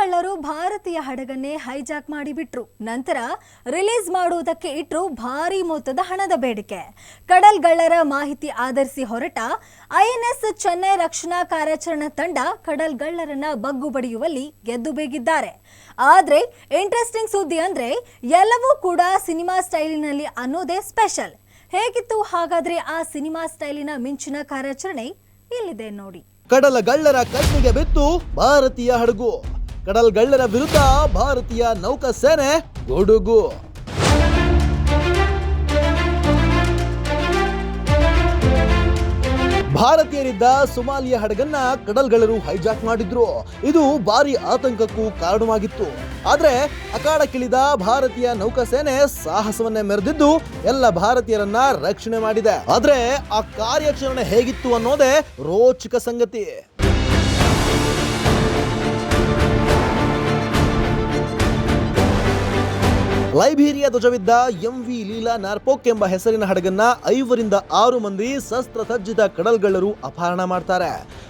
ಕಡಲ್ಗಳ್ಳರು ಭಾರತೀಯ ಹಡಗನ್ನೇ ಹೈಜಾಕ್ ಮಾಡಿಬಿಟ್ರು. ನಂತರ ರಿಲೀಸ್ ಮಾಡುವುದಕ್ಕೆ ಇಟ್ರು ಭಾರಿ ಮೊತ್ತದ ಹಣದ ಬೇಡಿಕೆ. ಕಡಲ್ಗಳ್ಳರ ಮಾಹಿತಿ ಆಧರಿಸಿ ಹೊರಟ ಐಎನ್ಎಸ್ ಚೆನ್ನೈ ರಕ್ಷಣಾ ಕಾರ್ಯಾಚರಣಾ ತಂಡ ಕಡಲ್ಗಳ್ಳರನ್ನ ಬಗ್ಗು ಬಡಿಯುವಲ್ಲಿ ಗೆದ್ದು ಬೇಗಿದ್ದಾರೆ. ಆದ್ರೆ ಇಂಟ್ರೆಸ್ಟಿಂಗ್ ಸುದ್ದಿ ಅಂದ್ರೆ ಎಲ್ಲವೂ ಕೂಡ ಸಿನಿಮಾ ಸ್ಟೈಲಿನಲ್ಲಿ ಅನ್ನೋದೇ ಸ್ಪೆಷಲ್. ಹೇಗಿತ್ತು? ಹಾಗಾದ್ರೆ ಆ ಸಿನಿಮಾ ಸ್ಟೈಲಿನ ಮಿಂಚಿನ ಕಾರ್ಯಾಚರಣೆ ಇಲ್ಲಿದೆ ನೋಡಿ. ಕಡಲಗಳ್ಳರ ಕಣ್ಣಿಗೆ ಬಿತ್ತು ಭಾರತೀಯ ಹಡಗು. ಕಡಲ್ಗಳ್ಳರ ವಿರುದ್ಧ ಭಾರತೀಯ ನೌಕಾಸೇನೆ ಗುಡುಗು. ಭಾರತೀಯರಿದ್ದ ಸೊಮಾಲಿಯ ಹಡಗನ್ನ ಕಡಲ್ಗಳ್ಳರು ಹೈಜಾಕ್ ಮಾಡಿದ್ರು. ಇದು ಭಾರಿ ಆತಂಕಕ್ಕೂ ಕಾರಣವಾಗಿತ್ತು. ಆದ್ರೆ ಅಖಾಡಕ್ಕಿಳಿದ ಭಾರತೀಯ ನೌಕಾಸೇನೆ ಸಾಹಸವನ್ನೇ ಮೆರೆದಿದ್ದು ಎಲ್ಲ ಭಾರತೀಯರನ್ನ ರಕ್ಷಣೆ ಮಾಡಿದೆ. ಆದ್ರೆ ಆ ಕಾರ್ಯಾಚರಣೆ ಹೇಗಿತ್ತು ಅನ್ನೋದೇ ರೋಚಕ ಸಂಗತಿ. ಲೈಬೀರಿಯಾ ಧ್ವಜವಿದ್ದ ಎಂ ವಿ ಲೀಲಾ ನಾರ್ಪೋಕ್ ಎಂಬ ಹೆಸರಿನ ಹಡಗನ್ನ ಐವರಿಂದ ಆರು ಮಂದಿ ಶಸ್ತ್ರಸಜ್ಜಿತ ಕಡಲ್ಗಳ್ಳರು ಅಪಹರಣ ಮಾಡ್ತಾರೆ.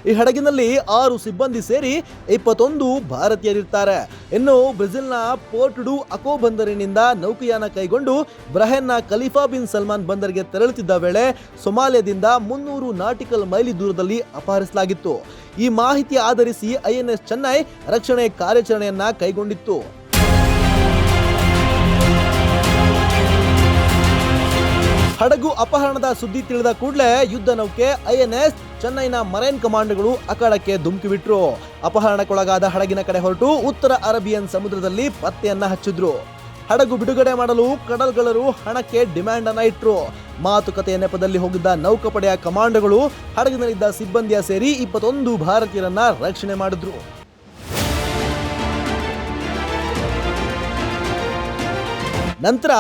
ಈ ಹಡಗಿನಲ್ಲಿ ಆರು ಸಿಬ್ಬಂದಿ ಸೇರಿ ಇಪ್ಪತ್ತೊಂದು ಭಾರತೀಯರಿರ್ತಾರೆ. ಇನ್ನು ಬ್ರೆಜಿಲ್ನ ಪೋರ್ಟ್ಡು ಅಕೋ ಬಂದರಿನಿಂದ ನೌಕೆಯಾನ ಕೈಗೊಂಡು ಬ್ರಹೆನ್ನ ಖಲೀಫಾ ಬಿನ್ ಸಲ್ಮಾನ್ ಬಂದರಿಗೆ ತೆರಳುತ್ತಿದ್ದ ವೇಳೆ ಸೊಮಾಲಿಯಾದಿಂದ ಮುನ್ನೂರು ನಾಟಿಕಲ್ ಮೈಲಿ ದೂರದಲ್ಲಿ ಅಪಹರಿಸಲಾಗಿತ್ತು. ಈ ಮಾಹಿತಿ ಆಧರಿಸಿ ಐಎನ್ಎಸ್ ಚೆನ್ನೈ ರಕ್ಷಣೆ ಕಾರ್ಯಾಚರಣೆಯನ್ನ ಕೈಗೊಂಡಿತ್ತು. ಹಡಗು ಅಪಹರಣದ ಸುದ್ದಿ ತಿಳಿದ ಕೂಡಲೇ ಯುದ್ಧ ನೌಕೆ ಐಎನ್ಎಸ್ ಚೆನ್ನೈನ ಮರೈನ್ ಕಮಾಂಡ್ಗಳು ಅಖಾಡಕ್ಕೆ ಧುಮುಕಿಬಿಟ್ರು. ಅಪಹರಣಕ್ಕೊಳಗಾದ ಹಡಗಿನ ಕಡೆ ಹೊರಟು ಉತ್ತರ ಅರೇಬಿಯನ್ ಸಮುದ್ರದಲ್ಲಿ ಪತ್ತೆಯನ್ನ ಹಚ್ಚಿದ್ರು. ಹಡಗು ಬಿಡುಗಡೆ ಮಾಡಲು ಕಡಲ್ಗಳರು ಹಣಕ್ಕೆ ಡಿಮ್ಯಾಂಡ್ ಅನ್ನ ಇಟ್ರು. ಮಾತುಕತೆಯ ನೆಪದಲ್ಲಿ ಹೋಗಿದ್ದ ನೌಕಾಪಡೆಯ ಕಮಾಂಡ್ಗಳು ಹಡಗಿನಲ್ಲಿದ್ದ ಸಿಬ್ಬಂದಿಯ ಸೇರಿ ಇಪ್ಪತ್ತೊಂದು ಭಾರತೀಯರನ್ನ ರಕ್ಷಣೆ ಮಾಡಿದ್ರು. ನಂತರ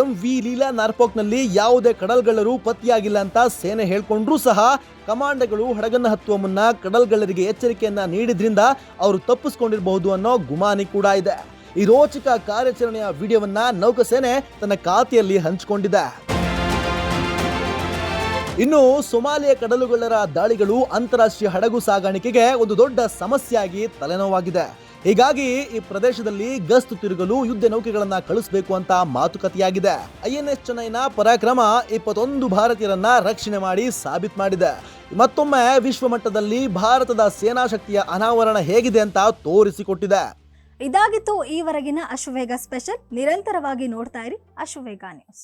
ಎಂ ವಿ ಲೀಲಾ ನಾರ್ಪೋಕ್ನಲ್ಲಿ ಯಾವುದೇ ಕಡಲ್ಗಳ್ಳರು ಪತ್ತೆಯಾಗಿಲ್ಲ ಅಂತ ಸೇನೆ ಹೇಳ್ಕೊಂಡ್ರೂ ಸಹ ಕಮಾಂಡಗಳು ಹಡಗನ್ನ ಹತ್ತುವ ಮುನ್ನ ಕಡಲ್ಗಳ್ಳರಿಗೆ ಎಚ್ಚರಿಕೆಯನ್ನ ನೀಡಿದ್ರಿಂದ ಅವರು ತಪ್ಪಿಸ್ಕೊಂಡಿರಬಹುದು ಅನ್ನೋ ಗುಮಾನಿ ಕೂಡ ಇದೆ. ಈ ರೋಚಕ ಕಾರ್ಯಾಚರಣೆಯ ವಿಡಿಯೋವನ್ನ ನೌಕಾಸೇನೆ ತನ್ನ ಖಾತೆಯಲ್ಲಿ ಹಂಚಿಕೊಂಡಿದೆ. ಇನ್ನು ಸೊಮಾಲಿಯ ಕಡಲುಗಳ್ಳರ ದಾಳಿಗಳು ಅಂತಾರಾಷ್ಟ್ರೀಯ ಹಡಗು ಸಾಗಾಣಿಕೆಗೆ ಒಂದು ದೊಡ್ಡ ಸಮಸ್ಯೆಯಾಗಿ ತಲೆನೋವಾಗಿದೆ. ಹೀಗಾಗಿ ಈ ಪ್ರದೇಶದಲ್ಲಿ ಗಸ್ತು ತಿರುಗಲು ಯುದ್ಧ ನೌಕೆಗಳನ್ನ ಕಳಿಸಬೇಕು ಅಂತ ಮಾತುಕತೆಯಾಗಿದೆ. ಐಎನ್ಎಸ್ ಚೆನ್ನೈನ ಪರಾಕ್ರಮ ಇಪ್ಪತ್ತೊಂದು ಭಾರತೀಯರನ್ನ ರಕ್ಷಣೆ ಮಾಡಿ ಸಾಬೀತು ಮಾಡಿದೆ. ಮತ್ತೊಮ್ಮೆ ವಿಶ್ವ ಮಟ್ಟದಲ್ಲಿ ಭಾರತದ ಸೇನಾ ಶಕ್ತಿಯ ಅನಾವರಣ ಹೇಗಿದೆ ಅಂತ ತೋರಿಸಿಕೊಟ್ಟಿದೆ. ಇದಾಗಿತ್ತು ಈವರೆಗಿನ ಅಶ್ವವೇಗ ಸ್ಪೆಷಲ್. ನಿರಂತರವಾಗಿ ನೋಡ್ತಾ ಇರಿ ಅಶ್ವವೇಗ ನ್ಯೂಸ್.